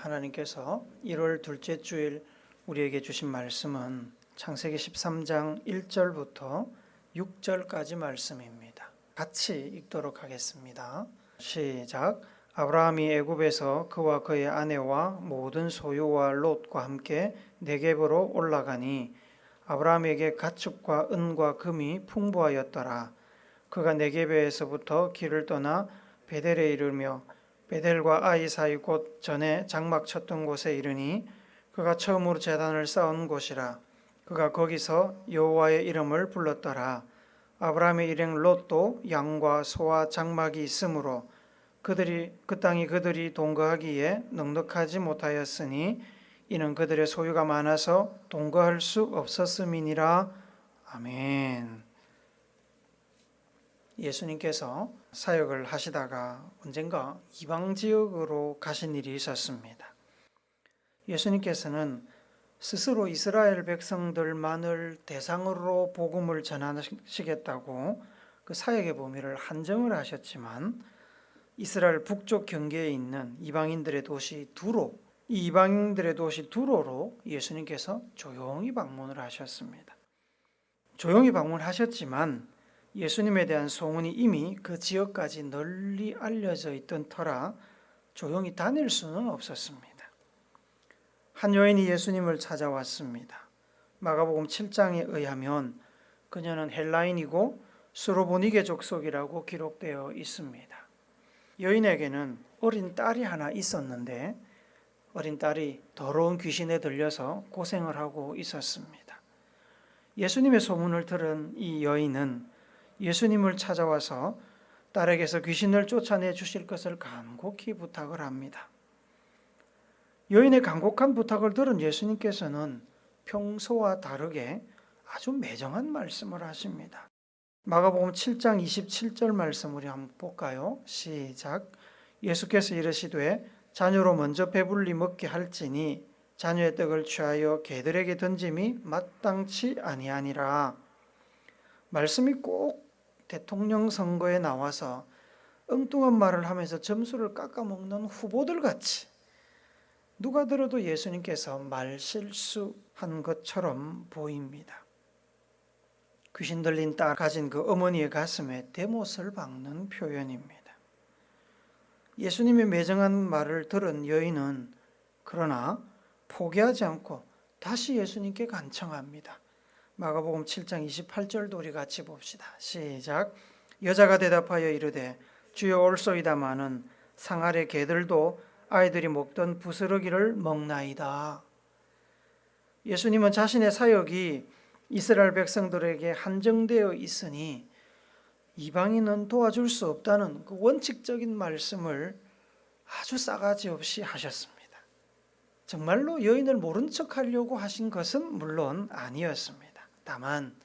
하나님께서 1월 둘째 주일 우리에게 주신 말씀은 창세기 13장 1절부터 6절까지 말씀입니다. 같이 읽도록 하겠습니다. 시작. 아브라함이 애굽에서 그와 그의 아내와 모든 소유와 롯과 함께 네겝으로 올라가니 아브라함에게 가축과 은과 금이 풍부하였더라. 그가 네겝에서부터 길을 떠나 베델에 이르며 베델과 아이 사이 곧 전에 장막 쳤던 곳에 이르니 그가 처음으로 제단을 쌓은 곳이라 그가 거기서 여호와의 이름을 불렀더라 아브라함의 일행 롯도 양과 소와 장막이 있으므로 그들이 그 땅이 그들이 동거하기에 넉넉하지 못하였으니 이는 그들의 소유가 많아서 동거할 수 없었음이니라 아멘. 예수님께서 사역을 하시다가 언젠가 이방 지역으로 가신 일이 있었습니다. 예수님께서는 스스로 이스라엘 백성들만을 대상으로 복음을 전하시겠다고 그 사역의 범위를 한정을 하셨지만 이스라엘 북쪽 경계에 있는 이방인들의 도시 두로 이 이방인들의 도시 두로로 예수님께서 조용히 방문을 하셨습니다. 조용히 방문하셨지만 예수님에 대한 소문이 이미 그 지역까지 널리 알려져 있던 터라 조용히 다닐 수는 없었습니다. 한 여인이 예수님을 찾아왔습니다. 마가복음 7장에 의하면 그녀는 헬라인이고 수로보니게 족속이라고 기록되어 있습니다. 여인에게는 어린 딸이 하나 있었는데 어린 딸이 더러운 귀신에 들려서 고생을 하고 있었습니다. 예수님의 소문을 들은 이 여인은 예수님을 찾아와서 딸에게서 귀신을 쫓아내 주실 것을 간곡히 부탁을 합니다. 여인의 간곡한 부탁을 들은 예수님께서는 평소와 다르게 아주 매정한 말씀을 하십니다. 마가복음 7장 27절 말씀 우리 한번 볼까요? 시작. 예수께서 이르시되 자녀로 먼저 배불리 먹게 할지니 자녀의 떡을 취하여 개들에게 던짐이 마땅치 아니하니라. 말씀이 꼭 대통령 선거에 나와서 엉뚱한 말을 하면서 점수를 깎아먹는 후보들 같이 누가 들어도 예수님께서 말 실수한 것처럼 보입니다. 귀신 들린 딸 가진 그 어머니의 가슴에 대못을 박는 표현입니다. 예수님의 매정한 말을 들은 여인은 그러나 포기하지 않고 다시 예수님께 간청합니다. 마가복음 7장 28절도 우리 같이 봅시다. 시작. 여자가 대답하여 이르되 주여 올소이다마는 상 아래 개들도 아이들이 먹던 부스러기를 먹나이다. 예수님은 자신의 사역이 이스라엘 백성들에게 한정되어 있으니 이방인은 도와줄 수 없다는 그 원칙적인 말씀을 아주 싸가지 없이 하셨습니다. 정말로 여인을 모른 척 하려고 하신 것은 물론 아니었습니다. 다만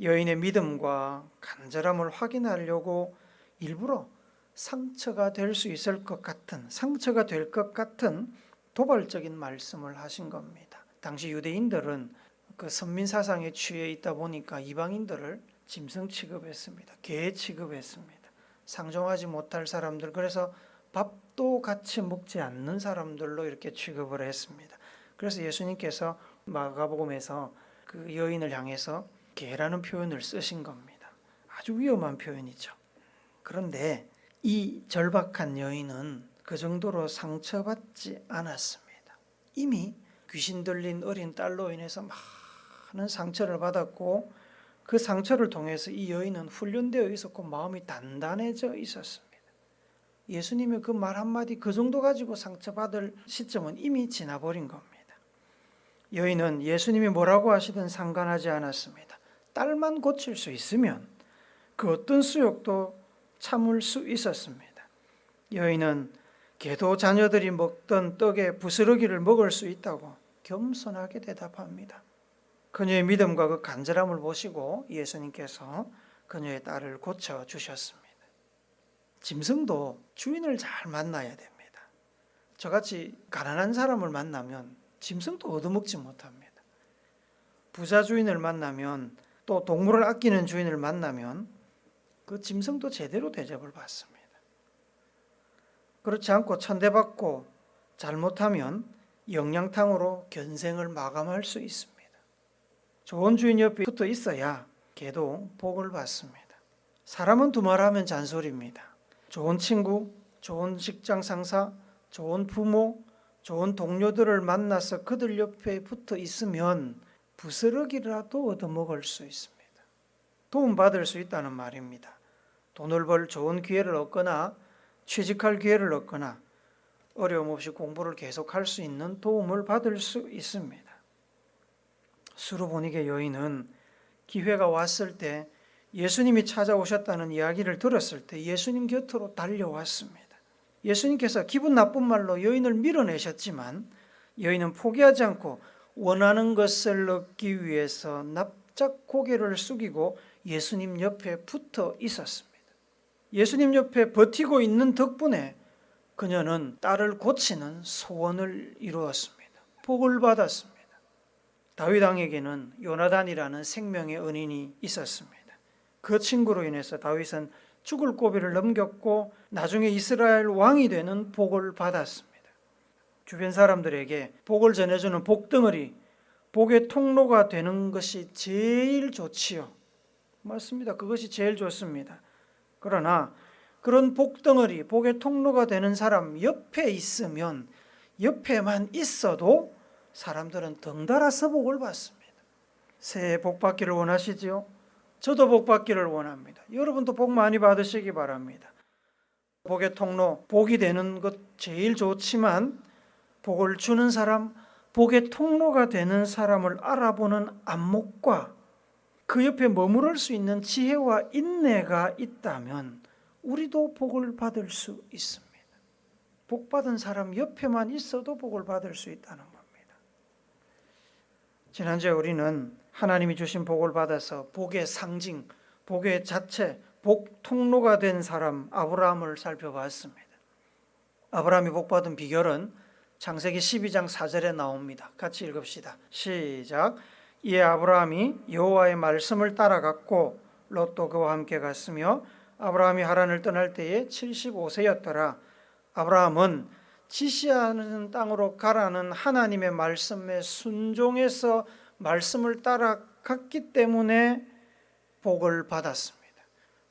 여인의 믿음과 간절함을 확인하려고 일부러 상처가 될 수 있을 것 같은 상처가 될 것 같은 도발적인 말씀을 하신 겁니다. 당시 유대인들은 그 선민 사상에 취해 있다 보니까 이방인들을 짐승 취급했습니다. 개 취급했습니다. 상종하지 못할 사람들 그래서 밥도 같이 먹지 않는 사람들로 이렇게 취급을 했습니다. 그래서 예수님께서 마가복음에서 그 여인을 향해서 개라는 표현을 쓰신 겁니다. 아주 위험한 표현이죠. 그런데 이 절박한 여인은 그 정도로 상처받지 않았습니다. 이미 귀신 들린 어린 딸로 인해서 많은 상처를 받았고 그 상처를 통해서 이 여인은 훈련되어 있었고 마음이 단단해져 있었습니다. 예수님의 그 말 한마디 그 정도 가지고 상처받을 시점은 이미 지나버린 겁니다. 여인은 예수님이 뭐라고 하시든 상관하지 않았습니다. 딸만 고칠 수 있으면 그 어떤 수욕도 참을 수 있었습니다. 여인은 개도 자녀들이 먹던 떡에 부스러기를 먹을 수 있다고 겸손하게 대답합니다. 그녀의 믿음과 그 간절함을 보시고 예수님께서 그녀의 딸을 고쳐 주셨습니다. 짐승도 주인을 잘 만나야 됩니다. 저같이 가난한 사람을 만나면 짐승도 얻어먹지 못합니다. 부자 주인을 만나면 또 동물을 아끼는 주인을 만나면 그 짐승도 제대로 대접을 받습니다. 그렇지 않고 천대받고 잘못하면 영양탕으로 견생을 마감할 수 있습니다. 좋은 주인 옆에 붙어 있어야 개도 복을 받습니다. 사람은 두말하면 잔소리입니다. 좋은 친구, 좋은 직장 상사, 좋은 부모, 좋은 동료들을 만나서 그들 옆에 붙어 있으면 부스러기라도 얻어먹을 수 있습니다. 도움받을 수 있다는 말입니다. 돈을 벌 좋은 기회를 얻거나 취직할 기회를 얻거나 어려움 없이 공부를 계속할 수 있는 도움을 받을 수 있습니다. 수르보니게 여인은 기회가 왔을 때 예수님이 찾아오셨다는 이야기를 들었을 때 예수님 곁으로 달려왔습니다. 예수님께서 기분 나쁜 말로 여인을 밀어내셨지만 여인은 포기하지 않고 원하는 것을 얻기 위해서 납작 고개를 숙이고 예수님 옆에 붙어 있었습니다. 예수님 옆에 버티고 있는 덕분에 그녀는 딸을 고치는 소원을 이루었습니다. 복을 받았습니다. 다윗 왕에게는 요나단이라는 생명의 은인이 있었습니다. 그 친구로 인해서 다윗은 죽을 고비를 넘겼고 나중에 이스라엘 왕이 되는 복을 받았습니다. 주변 사람들에게 복을 전해주는 복덩어리, 복의 통로가 되는 것이 제일 좋지요. 맞습니다. 그것이 제일 좋습니다. 그러나 그런 복덩어리, 복의 통로가 되는 사람 옆에 있으면 옆에만 있어도 사람들은 덩달아서 복을 받습니다. 새해 복 받기를 원하시지요? 저도 복 받기를 원합니다. 여러분도 복 많이 받으시기 바랍니다. 복의 통로, 복이 되는 것 제일 좋지만 복을 주는 사람, 복의 통로가 되는 사람을 알아보는 안목과 그 옆에 머무를 수 있는 지혜와 인내가 있다면 우리도 복을 받을 수 있습니다. 복 받은 사람 옆에만 있어도 복을 받을 수 있다는 겁니다. 지난주에 우리는 하나님이 주신 복을 받아서 복의 상징, 복의 자체, 복 통로가 된 사람 아브라함을 살펴봤습니다. 아브라함이 복 받은 비결은 창세기 12장 4절에 나옵니다. 같이 읽읍시다. 시작. 이에 아브라함이 여호와의 말씀을 따라갔고 롯도 그와 함께 갔으며 아브라함이 하란을 떠날 때에 75세였더라. 아브라함은 지시하는 땅으로 가라는 하나님의 말씀에 순종해서 말씀을 따라갔기 때문에 복을 받았습니다.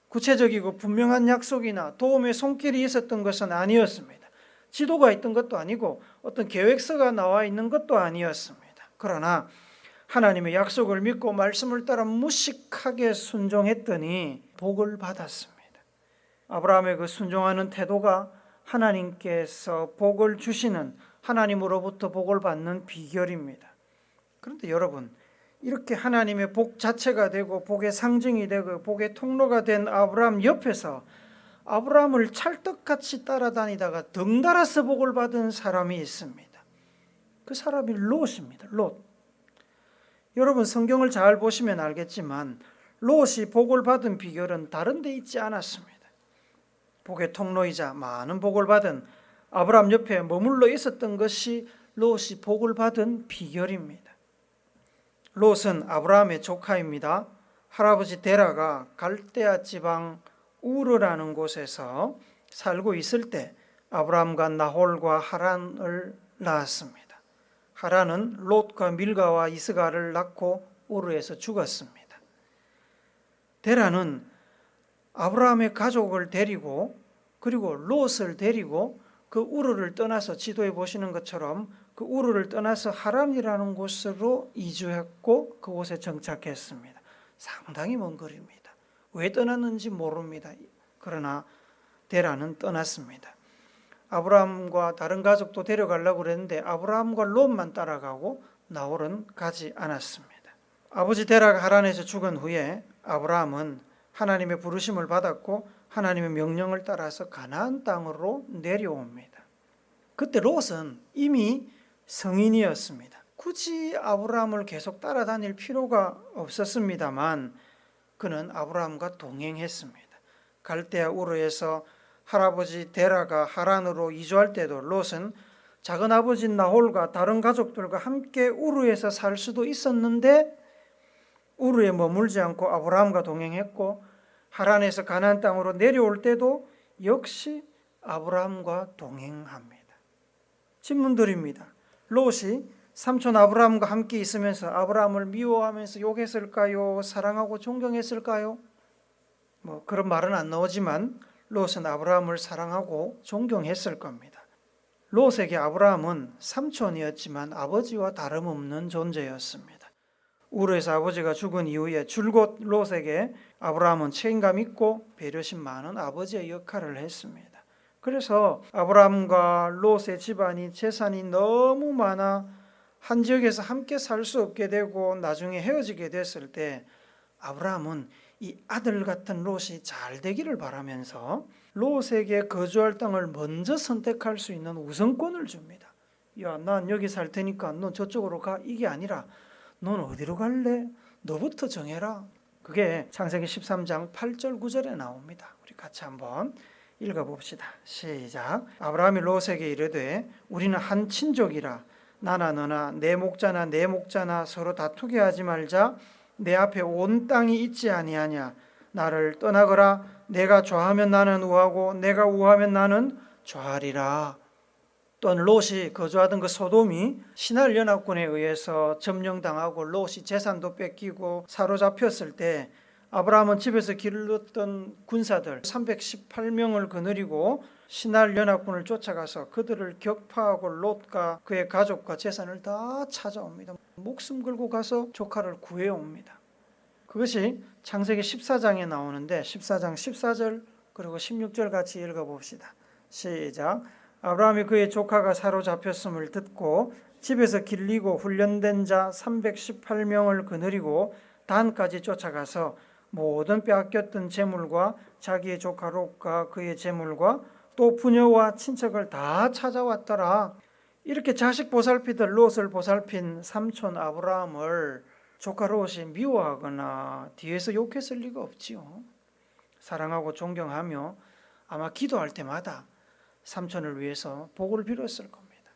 구체적이고 분명한 약속이나 도움의 손길이 있었던 것은 아니었습니다. 지도가 있던 것도 아니고 어떤 계획서가 나와 있는 것도 아니었습니다. 그러나 하나님의 약속을 믿고 말씀을 따라 무식하게 순종했더니 복을 받았습니다. 아브라함의 그 순종하는 태도가 하나님께서 복을 주시는 하나님으로부터 복을 받는 비결입니다. 그런데 여러분, 이렇게 하나님의 복 자체가 되고 복의 상징이 되고 복의 통로가 된 아브라함 옆에서 아브라함을 찰떡같이 따라다니다가 덩달아서 복을 받은 사람이 있습니다. 그 사람이 롯입니다. 롯. 여러분 성경을 잘 보시면 알겠지만 롯이 복을 받은 비결은 다른 데 있지 않았습니다. 복의 통로이자 많은 복을 받은 아브라함 옆에 머물러 있었던 것이 롯이 복을 받은 비결입니다. 롯은 아브라함의 조카입니다. 할아버지 데라가 갈대아 지방 우르라는 곳에서 살고 있을 때 아브라함과 나홀과 하란을 낳았습니다. 하란은 롯과 밀가와 이스가를 낳고 우르에서 죽었습니다. 데라는 아브라함의 가족을 데리고 그리고 롯을 데리고 그 우르를 떠나서 지도에 보시는 것처럼 그 우르를 떠나서 하란이라는 곳으로 이주했고 그곳에 정착했습니다. 상당히 먼 거리입니다. 왜 떠났는지 모릅니다. 그러나 데라는 떠났습니다. 아브라함과 다른 가족도 데려가려고 그랬는데 아브라함과 롯만 따라가고 나홀은 가지 않았습니다. 아버지 데라가 하란에서 죽은 후에 아브라함은 하나님의 부르심을 받았고 하나님의 명령을 따라서 가나안 땅으로 내려옵니다. 그때 롯은 이미 성인이었습니다. 굳이 아브라함을 계속 따라다닐 필요가 없었습니다만 그는 아브라함과 동행했습니다. 갈대아 우르에서 할아버지 데라가 하란으로 이주할 때도 롯은 작은 아버지 나홀과 다른 가족들과 함께 우르에서 살 수도 있었는데 우르에 머물지 않고 아브라함과 동행했고 하란에서 가나안 땅으로 내려올 때도 역시 아브라함과 동행합니다. 질문 드립니다. 롯이 삼촌 아브라함과 함께 있으면서 아브라함을 미워하면서 욕했을까요? 사랑하고 존경했을까요? 뭐 그런 말은 안 나오지만 롯은 아브라함을 사랑하고 존경했을 겁니다. 롯에게 아브라함은 삼촌이었지만 아버지와 다름없는 존재였습니다. 우르에서 아버지가 죽은 이후에 줄곧 롯에게 아브라함은 책임감 있고 배려심 많은 아버지의 역할을 했습니다. 그래서 아브라함과 롯의 집안이 재산이 너무 많아 한 지역에서 함께 살 수 없게 되고 나중에 헤어지게 됐을 때 아브라함은 이 아들 같은 롯이 잘 되기를 바라면서 롯에게 거주할 땅을 먼저 선택할 수 있는 우선권을 줍니다. 야, 난 여기 살 테니까 넌 저쪽으로 가. 이게 아니라 넌 어디로 갈래? 너부터 정해라. 그게 창세기 13장 8절 9절에 나옵니다. 우리 같이 한번 읽어 봅시다. 시작. 아브라함이 롯에게 이르되 우리는 한 친족이라 나나 너나 내 목자나 내 목자나 서로 다투게 하지 말자. 내 앞에 온 땅이 있지 아니하냐. 나를 떠나거라. 내가 좌하면 나는 우하고 내가 우하면 나는 좌하리라. 또한 롯이 거주하던 그 소돔이 신할 연합군에 의해서 점령당하고 롯이 재산도 뺏기고 사로잡혔을 때 아브라함은 집에서 기르던 군사들 318명을 거느리고 신할 연합군을 쫓아가서 그들을 격파하고 롯과 그의 가족과 재산을 다 찾아옵니다. 목숨 걸고 가서 조카를 구해옵니다. 그것이 창세기 14장에 나오는데 14장 14절 그리고 16절 같이 읽어봅시다. 시작. 아브라함이 그의 조카가 사로잡혔음을 듣고 집에서 길리고 훈련된 자 318명을 거느리고 단까지 쫓아가서 모든 빼앗겼던 재물과 자기의 조카 롯과 그의 재물과 또 부녀와 친척을 다 찾아왔더라. 이렇게 자식 보살피듯 롯을 보살핀 삼촌 아브라함을 조카 롯이 미워하거나 뒤에서 욕했을 리가 없지요. 사랑하고 존경하며 아마 기도할 때마다 삼촌을 위해서 복을 빌었을 겁니다.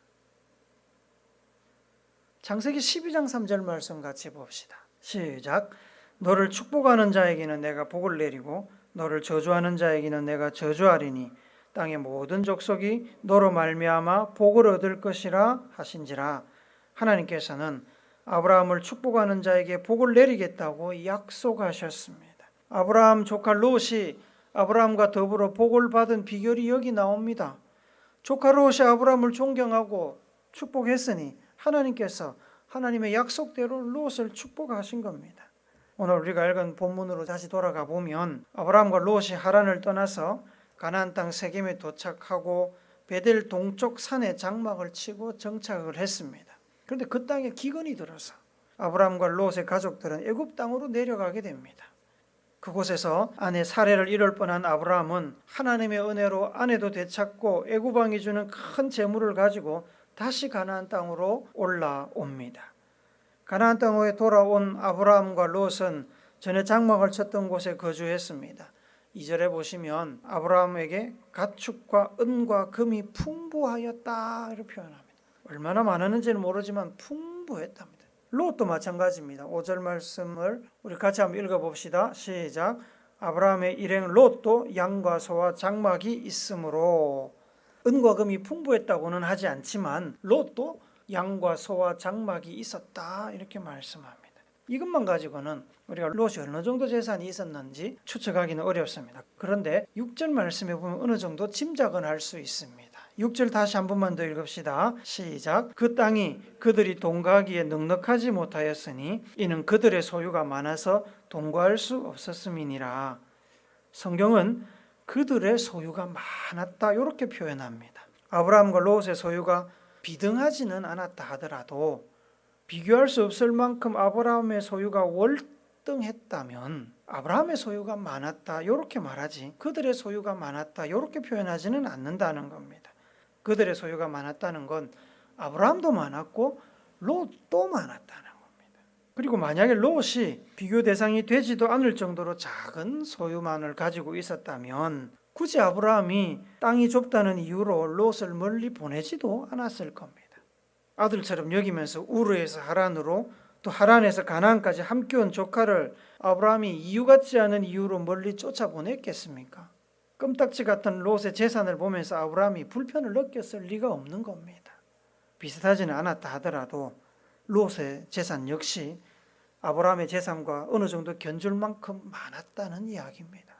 창세기 12장 3절 말씀 같이 봅시다. 시작. 너를 축복하는 자에게는 내가 복을 내리고 너를 저주하는 자에게는 내가 저주하리니 땅의 모든 족속이 너로 말미암아 복을 얻을 것이라 하신지라 하나님께서는 아브라함을 축복하는 자에게 복을 내리겠다고 약속하셨습니다. 아브라함 조카 롯이 아브라함과 더불어 복을 받은 비결이 여기 나옵니다. 조카 롯이 아브라함을 존경하고 축복했으니 하나님께서 하나님의 약속대로 롯을 축복하신 겁니다. 오늘 우리가 읽은 본문으로 다시 돌아가 보면 아브라함과 롯이 하란을 떠나서 가나안 땅 세겜에 도착하고 베델 동쪽 산에 장막을 치고 정착을 했습니다. 그런데 그 땅에 기근이 들어서 아브라함과 롯의 가족들은 애굽 땅으로 내려가게 됩니다. 그곳에서 아내 사례를 잃을 뻔한 아브라함은 하나님의 은혜로 아내도 되찾고 애굽 왕이 주는 큰 재물을 가지고 다시 가나안 땅으로 올라옵니다. 가나안 땅에 돌아온 아브라함과 롯은 전에 장막을 쳤던 곳에 거주했습니다. 2절에 보시면 아브라함에게 가축과 은과 금이 풍부하였다 이렇게 표현합니다. 얼마나 많았는지는 모르지만 풍부했답니다. 롯도 마찬가지입니다. 5절 말씀을 우리 같이 한번 읽어봅시다. 시작. 아브라함의 일행 롯도 양과 소와 장막이 있으므로 은과 금이 풍부했다고는 하지 않지만 롯도 양과 소와 장막이 있었다 이렇게 말씀합니다. 이것만 가지고는 우리가 롯이 어느 정도 재산이 있었는지 추측하기는 어렵습니다. 그런데 6절 말씀에 보면 어느 정도 짐작은 할 수 있습니다. 6절 다시 한 번만 더 읽읍시다. 시작. 그 땅이 그들이 동거하기에 넉넉하지 못하였으니 이는 그들의 소유가 많아서 동거할 수 없었음이니라. 성경은 그들의 소유가 많았다 이렇게 표현합니다. 아브라함과 롯의 소유가 비등하지는 않았다 하더라도 비교할 수 없을 만큼 아브라함의 소유가 월등했다면 아브라함의 소유가 많았다 이렇게 말하지 그들의 소유가 많았다 이렇게 표현하지는 않는다는 겁니다. 그들의 소유가 많았다는 건 아브라함도 많았고 롯도 많았다는 겁니다. 그리고 만약에 롯이 비교 대상이 되지도 않을 정도로 작은 소유만을 가지고 있었다면 굳이 아브라함이 땅이 좁다는 이유로 롯을 멀리 보내지도 않았을 겁니다. 아들처럼 여기면서 우르에서 하란으로 또 하란에서 가나안까지 함께 온 조카를 아브라함이 이유 같지 않은 이유로 멀리 쫓아보냈겠습니까? 껌딱지 같은 롯의 재산을 보면서 아브라함이 불편을 느꼈을 리가 없는 겁니다. 비슷하지는 않았다 하더라도 롯의 재산 역시 아브라함의 재산과 어느 정도 견줄 만큼 많았다는 이야기입니다.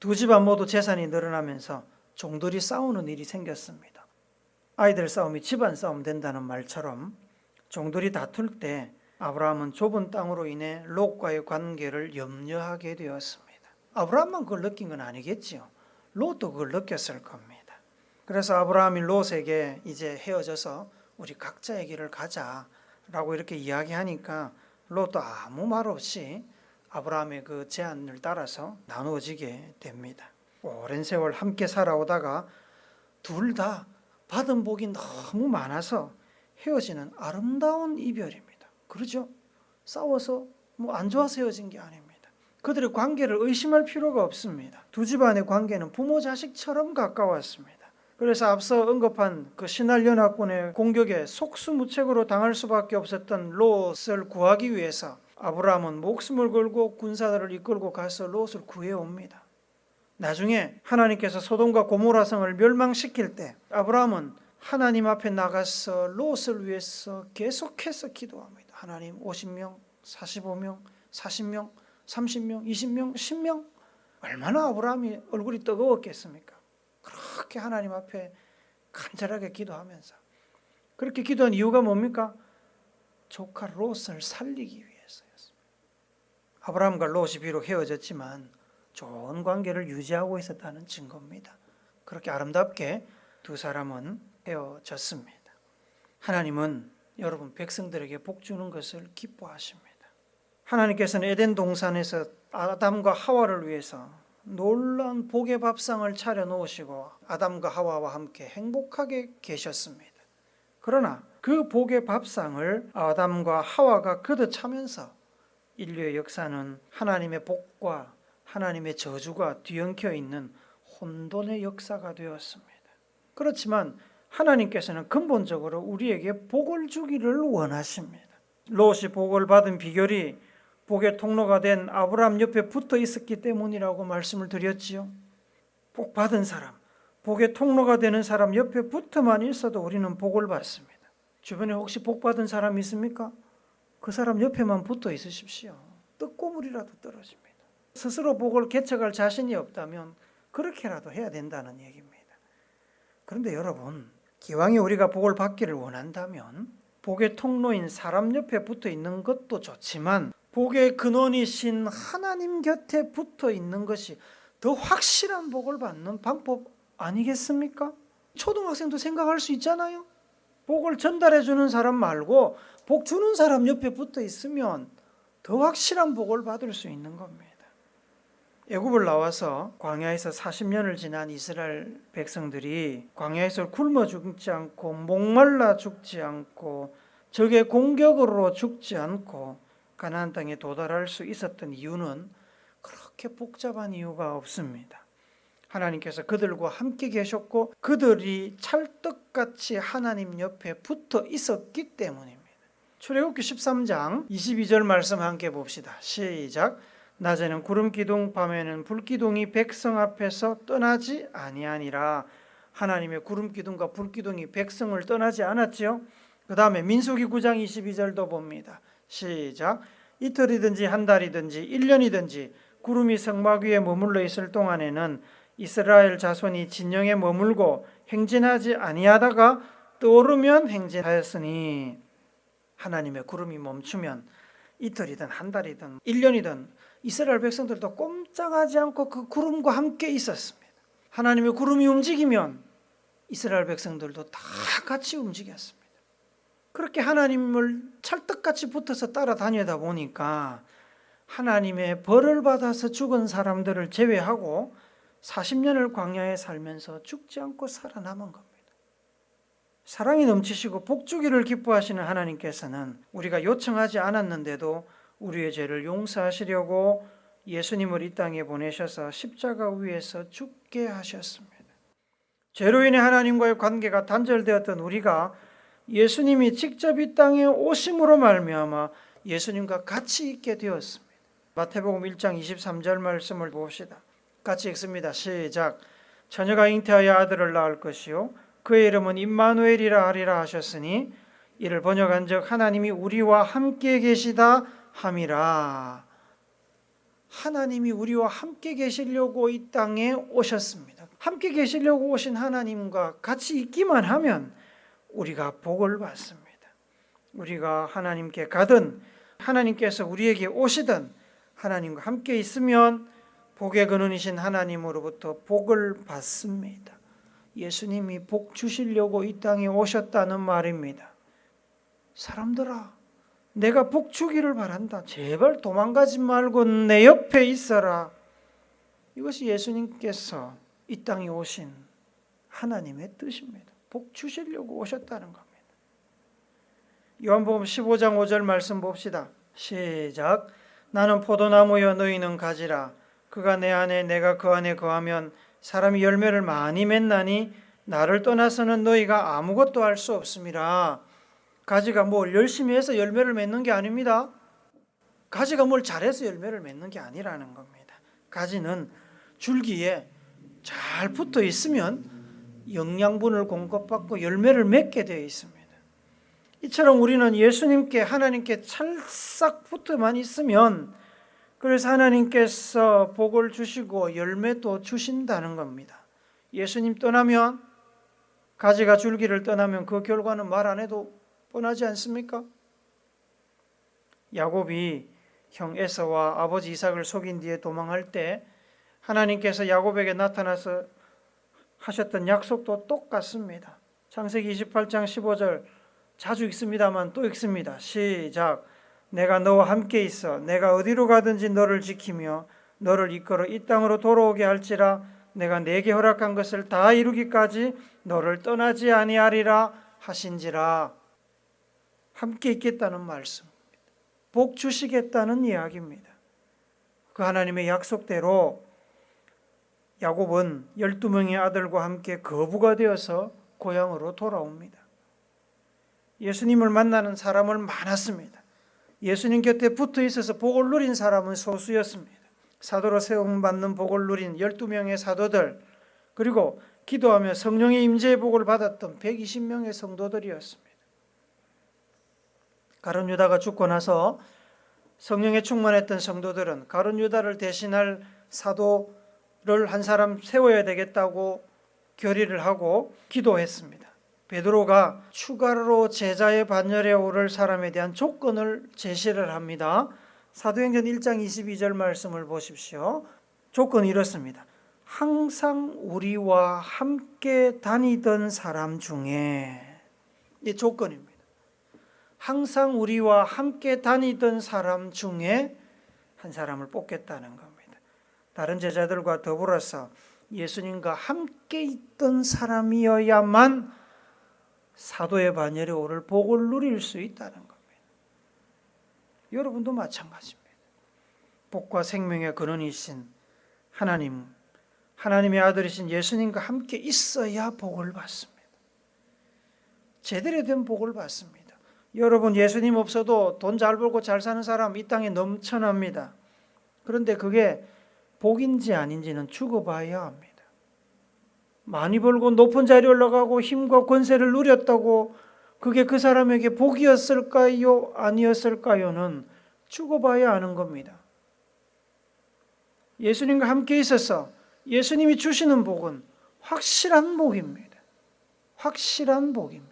두 집안 모두 재산이 늘어나면서 종들이 싸우는 일이 생겼습니다. 아이들 싸움이 집안 싸움 된다는 말처럼 종들이 다툴 때 아브라함은 좁은 땅으로 인해 롯과의 관계를 염려하게 되었습니다. 아브라함만 그걸 느낀 건 아니겠지요. 롯도 그걸 느꼈을 겁니다. 그래서 아브라함이 롯에게 이제 헤어져서 우리 각자의 길을 가자라고 이렇게 이야기하니까 롯도 아무 말 없이 아브라함의 그 제안을 따라서 나누어지게 됩니다. 오랜 세월 함께 살아오다가 둘 다 받은 복이 너무 많아서 헤어지는 아름다운 이별입니다. 그렇죠? 싸워서 뭐 안 좋아서 헤어진 게 아닙니다. 그들의 관계를 의심할 필요가 없습니다. 두 집안의 관계는 부모 자식처럼 가까웠습니다. 그래서 앞서 언급한 그 신할 연합군의 공격에 속수무책으로 당할 수밖에 없었던 롯을 구하기 위해서 아브라함은 목숨을 걸고 군사들을 이끌고 가서 롯을 구해 옵니다. 나중에 하나님께서 소돔과 고모라성을 멸망시킬 때 아브라함은 하나님 앞에 나가서 롯을 위해서 계속해서 기도합니다. 하나님 50명, 45명, 40명, 30명, 20명, 10명 얼마나 아브라함이 얼굴이 뜨거웠겠습니까? 그렇게 하나님 앞에 간절하게 기도하면서 그렇게 기도한 이유가 뭡니까? 조카 롯을 살리기 위해서였습니다. 아브라함과 롯이 비록 헤어졌지만 좋은 관계를 유지하고 있었다는 증거입니다. 그렇게 아름답게 두 사람은 헤어졌습니다. 하나님은 여러분 백성들에게 복 주는 것을 기뻐하십니다. 하나님께서는 에덴 동산에서 아담과 하와를 위해서 놀라운 복의 밥상을 차려 놓으시고 아담과 하와와 함께 행복하게 계셨습니다. 그러나 그 복의 밥상을 아담과 하와가 거듭차면서 인류의 역사는 하나님의 복과 하나님의 저주가 뒤엉켜 있는 혼돈의 역사가 되었습니다. 그렇지만 하나님께서는 근본적으로 우리에게 복을 주기를 원하십니다. 롯이 복을 받은 비결이 복의 통로가 된 아브라함 옆에 붙어 있었기 때문이라고 말씀을 드렸지요. 복 받은 사람, 복의 통로가 되는 사람 옆에 붙어만 있어도 우리는 복을 받습니다. 주변에 혹시 복 받은 사람 있습니까? 그 사람 옆에만 붙어 있으십시오. 떡고물이라도 떨어집니다. 스스로 복을 개척할 자신이 없다면 그렇게라도 해야 된다는 얘기입니다. 그런데 여러분, 기왕에 우리가 복을 받기를 원한다면 복의 통로인 사람 옆에 붙어 있는 것도 좋지만 복의 근원이신 하나님 곁에 붙어 있는 것이 더 확실한 복을 받는 방법 아니겠습니까? 초등학생도 생각할 수 있잖아요. 복을 전달해 주는 사람 말고 복 주는 사람 옆에 붙어 있으면 더 확실한 복을 받을 수 있는 겁니다. 애굽을 나와서 광야에서 40년을 지난 이스라엘 백성들이 광야에서 굶어 죽지 않고 목말라 죽지 않고 적의 공격으로 죽지 않고 가나안 땅에 도달할 수 있었던 이유는 그렇게 복잡한 이유가 없습니다. 하나님께서 그들과 함께 계셨고 그들이 찰떡같이 하나님 옆에 붙어 있었기 때문입니다. 출애굽기 13장 22절 말씀 함께 봅시다. 시작. 낮에는 구름 기둥 밤에는 불 기둥이 백성 앞에서 떠나지 아니하니라. 하나님의 구름 기둥과 불 기둥이 백성을 떠나지 않았지요. 그다음에 민수기 9장 22절도 봅니다. 시작. 이틀이든지 한 달이든지 1년이든지 구름이 성막 위에 머물러 있을 동안에는 이스라엘 자손이 진영에 머물고 행진하지 아니하다가 떠오르면 행진하였으니 하나님의 구름이 멈추면 이틀이든 한 달이든 1년이든 이스라엘 백성들도 꼼짝하지 않고 그 구름과 함께 있었습니다. 하나님의 구름이 움직이면 이스라엘 백성들도 다 같이 움직였습니다. 그렇게 하나님을 찰떡같이 붙어서 따라다니다 보니까 하나님의 벌을 받아서 죽은 사람들을 제외하고 40년을 광야에 살면서 죽지 않고 살아남은 겁니다. 사랑이 넘치시고 복주기를 기뻐하시는 하나님께서는 우리가 요청하지 않았는데도 우리의 죄를 용서하시려고 예수님을 이 땅에 보내셔서 십자가 위에서 죽게 하셨습니다. 죄로 인해 하나님과의 관계가 단절되었던 우리가 예수님이 직접 이 땅에 오심으로 말미암아 예수님과 같이 있게 되었습니다. 마태복음 1장 23절 말씀을 봅시다. 같이 읽습니다. 시작. 처녀가 잉태하여 아들을 낳을 것이요 그의 이름은 임마누엘이라 하리라 하셨으니 이를 번역한즉 하나님이 우리와 함께 계시다 함이라. 하나님이 우리와 함께 계시려고 이 땅에 오셨습니다. 함께 계시려고 오신 하나님과 같이 있기만 하면 우리가 복을 받습니다. 우리가 하나님께 가든 하나님께서 우리에게 오시든 하나님과 함께 있으면 복의 근원이신 하나님으로부터 복을 받습니다. 예수님이 복 주시려고 이 땅에 오셨다는 말입니다. 사람들아, 내가 복 주기를 바란다. 제발 도망가지 말고 내 옆에 있어라. 이것이 예수님께서 이 땅에 오신 하나님의 뜻입니다. 복 주시려고 오셨다는 겁니다. 요한복음 15장 5절 말씀 봅시다. 시작. 나는 포도나무여 너희는 가지라. 그가 내 안에 내가 그 안에 거하면 사람이 열매를 많이 맺나니 나를 떠나서는 너희가 아무것도 할 수 없음이라. 가지가 뭘 열심히 해서 열매를 맺는 게 아닙니다. 가지가 뭘 잘해서 열매를 맺는 게 아니라는 겁니다. 가지는 줄기에 잘 붙어 있으면 영양분을 공급받고 열매를 맺게 되어 있습니다. 이처럼 우리는 예수님께 하나님께 찰싹 붙어만 있으면 그래서 하나님께서 복을 주시고 열매도 주신다는 겁니다. 예수님 떠나면 가지가 줄기를 떠나면 그 결과는 말 안 해도 뻔하지 않습니까? 야곱이 형 에서와 아버지 이삭을 속인 뒤에 도망할 때 하나님께서 야곱에게 나타나서 하셨던 약속도 똑같습니다. 창세기 28장 15절 자주 읽습니다만 또 읽습니다. 시작. 내가 너와 함께 있어 내가 어디로 가든지 너를 지키며 너를 이끌어 이 땅으로 돌아오게 할지라 내가 내게 허락한 것을 다 이루기까지 너를 떠나지 아니하리라 하신지라 함께 있겠다는 말씀. 복 주시겠다는 이야기입니다. 그 하나님의 약속대로 야곱은 12명의 아들과 함께 거부가 되어서 고향으로 돌아옵니다. 예수님을 만나는 사람을 많았습니다. 예수님 곁에 붙어 있어서 복을 누린 사람은 소수였습니다. 사도로 세움받는 복을 누린 12명의 사도들 그리고 기도하며 성령의 임재의 복을 받았던 120명의 성도들이었습니다. 가룟 유다가 죽고 나서 성령에 충만했던 성도들은 가룟 유다를 대신할 사도를 한 사람 세워야 되겠다고 결의를 하고 기도했습니다. 베드로가 추가로 제자의 반열에 오를 사람에 대한 조건을 제시를 합니다. 사도행전 1장 22절 말씀을 보십시오. 조건이 이렇습니다. 항상 우리와 함께 다니던 사람 중에 이 조건입니다. 항상 우리와 함께 다니던 사람 중에 한 사람을 뽑겠다는 겁니다. 다른 제자들과 더불어서 예수님과 함께 있던 사람이어야만 사도의 반열에 오를 복을 누릴 수 있다는 겁니다. 여러분도 마찬가지입니다. 복과 생명의 근원이신 하나님, 하나님의 아들이신 예수님과 함께 있어야 복을 받습니다. 제대로 된 복을 받습니다. 여러분 예수님 없어도 돈 잘 벌고 잘 사는 사람 이 땅에 넘쳐납니다. 그런데 그게 복인지 아닌지는 죽어봐야 합니다. 많이 벌고 높은 자리에 올라가고 힘과 권세를 누렸다고 그게 그 사람에게 복이었을까요? 아니었을까요는 죽어봐야 아는 겁니다. 예수님과 함께 있어서 예수님이 주시는 복은 확실한 복입니다. 확실한 복입니다.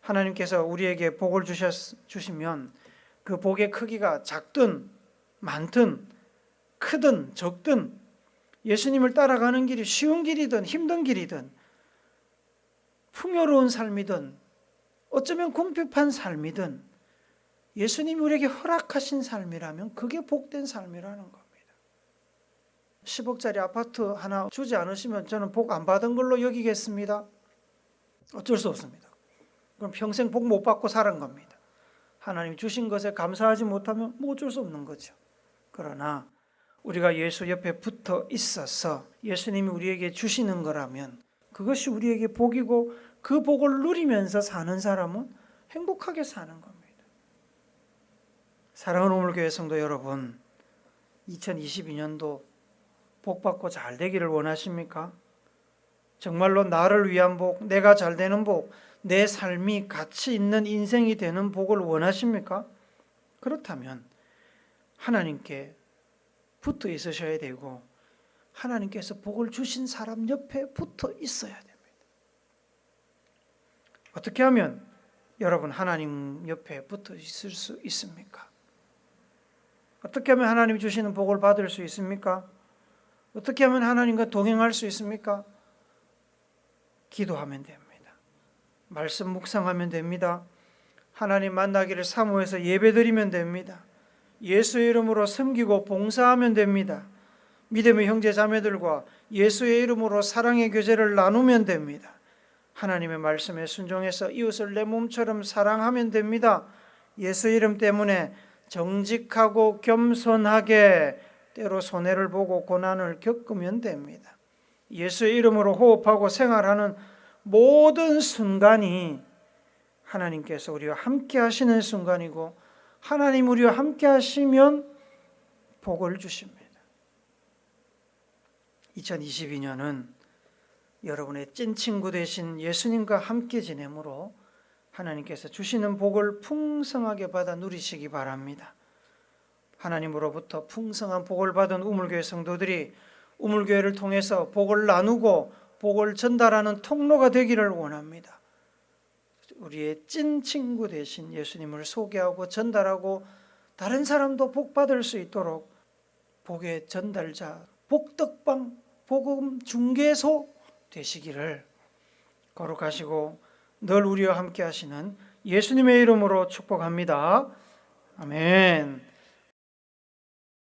하나님께서 우리에게 복을 주셨, 주시면 그 복의 크기가 작든 많든 크든 적든 예수님을 따라가는 길이 쉬운 길이든 힘든 길이든 풍요로운 삶이든 어쩌면 궁핍한 삶이든 예수님이 우리에게 허락하신 삶이라면 그게 복된 삶이라는 겁니다. 10억짜리 아파트 하나 주지 않으시면 저는 복 안 받은 걸로 여기겠습니다. 어쩔 수 없습니다. 그럼 평생 복 못 받고 살은 겁니다. 하나님 주신 것에 감사하지 못하면 뭐 어쩔 수 없는 거죠. 그러나 우리가 예수 옆에 붙어 있어서 예수님이 우리에게 주시는 거라면 그것이 우리에게 복이고 그 복을 누리면서 사는 사람은 행복하게 사는 겁니다. 사랑하는 오물교회 성도 여러분, 2022년도 복 받고 잘 되기를 원하십니까? 정말로 나를 위한 복, 내가 잘 되는 복, 내 삶이 가치 있는 인생이 되는 복을 원하십니까? 그렇다면 하나님께 붙어 있으셔야 되고 하나님께서 복을 주신 사람 옆에 붙어 있어야 됩니다. 어떻게 하면 여러분 하나님 옆에 붙어 있을 수 있습니까? 어떻게 하면 하나님 주시는 복을 받을 수 있습니까? 어떻게 하면 하나님과 동행할 수 있습니까? 기도하면 됩니다. 말씀 묵상하면 됩니다. 하나님 만나기를 사모해서 예배드리면 됩니다. 예수의 이름으로 섬기고 봉사하면 됩니다. 믿음의 형제 자매들과 예수의 이름으로 사랑의 교제를 나누면 됩니다. 하나님의 말씀에 순종해서 이웃을 내 몸처럼 사랑하면 됩니다. 예수 이름 때문에 정직하고 겸손하게 때로 손해를 보고 고난을 겪으면 됩니다. 예수의 이름으로 호흡하고 생활하는 모든 순간이 하나님께서 우리와 함께 하시는 순간이고 하나님 우리와 함께 하시면 복을 주십니다. 2022년은 여러분의 찐 친구 되신 예수님과 함께 지내므로 하나님께서 주시는 복을 풍성하게 받아 누리시기 바랍니다. 하나님으로부터 풍성한 복을 받은 우물교회 성도들이 우물교회를 통해서 복을 나누고 복을 전달하는 통로가 되기를 원합니다. 우리의 찐 친구 되신 예수님을 소개하고 전달하고 다른 사람도 복 받을 수 있도록 복의 전달자, 복덕방, 복음 중개소 되시기를 거룩하시고 늘 우리와 함께 하시는 예수님의 이름으로 축복합니다. 아멘.